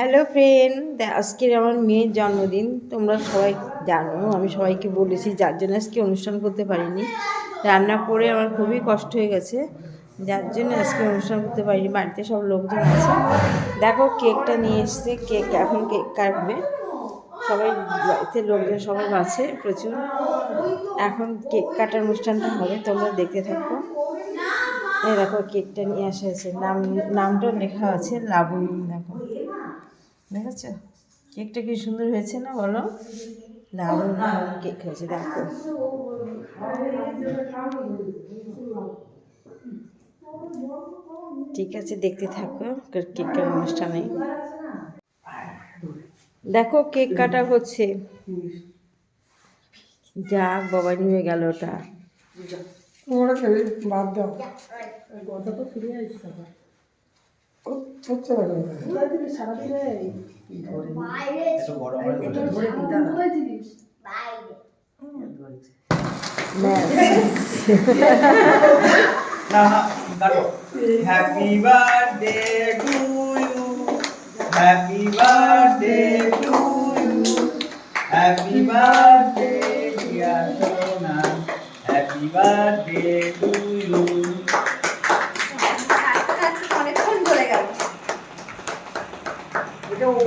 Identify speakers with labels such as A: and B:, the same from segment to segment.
A: Hello friend আজকের আমার মেয়ের জন্মদিন তোমরা সবাই জানো আমি সবাইকে বলেছি যার জন্য আজকে অনুষ্ঠান করতে পারিনি রান্না করে আমার খুবই কষ্ট হয়ে গেছে যার জন্য আজকে অনুষ্ঠান করতে পারিনি বাড়িতে সব লোকজন আছে দেখো কেকটা নিয়ে এসছে কেক এখন কেক কাটবে সবাই বাড়িতে লোকজন সবাই আছে প্রচুর এখন কেক কাটার অনুষ্ঠানটা হবে তোমরা দেখতে থাকো এই দেখো কেকটা নিয়ে আসা হয়েছে নাম নামটা লেখা আছে লাবণী দেখো দেখেছ কেকটা কি সুন্দর হয়েছে না বলো দারুণ কেক হয়েছে দেখো ঠিক আছে দেখতে থাকো কেকের অনুষ্ঠানে দেখো কেক কাটা হচ্ছে যা বাবা নিয়ে গেল ওটা
B: বাদ দাও
C: Happy birthday to you. Happy birthday to you. Happy birthday, dear Sona. Happy birthday to you.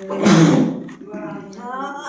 D: Thank you.